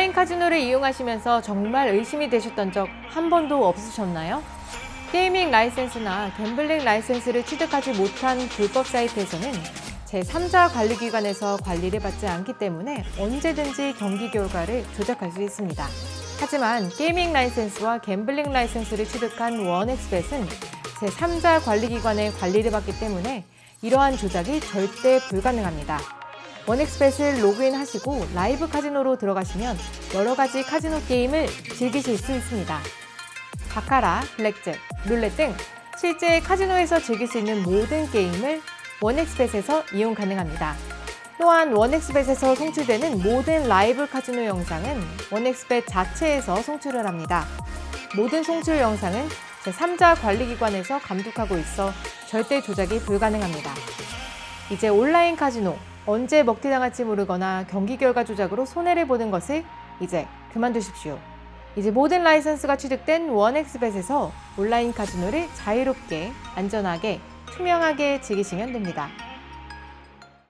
온라인 카지노를 이용하시면서 정말 의심이 되셨던 적 한 번도 없으셨나요? 게이밍 라이센스나 갬블링 라이센스를 취득하지 못한 불법 사이트에서는 제3자 관리기관에서 관리를 받지 않기 때문에 언제든지 경기 결과를 조작할 수 있습니다. 하지만 게이밍 라이센스와 갬블링 라이센스를 취득한 원엑스벳은 제3자 관리기관의 관리를 받기 때문에 이러한 조작이 절대 불가능합니다. 원엑스벳을 로그인하시고 라이브 카지노로 들어가시면 여러 가지 카지노 게임을 즐기실 수 있습니다. 바카라, 블랙잭, 룰렛 등 실제 카지노에서 즐길 수 있는 모든 게임을 원엑스벳에서 이용 가능합니다. 또한 원엑스벳에서 송출되는 모든 라이브 카지노 영상은 원엑스벳 자체에서 송출을 합니다. 모든 송출 영상은 제3자 관리기관에서 감독하고 있어 절대 조작이 불가능합니다. 이제 온라인 카지노 언제 먹튀 당할지 모르거나 경기 결과 조작으로 손해를 보는 것을 이제 그만두십시오. 이제 모든 라이선스가 취득된 원엑스벳에서 온라인 카지노를 자유롭게, 안전하게, 투명하게 즐기시면 됩니다.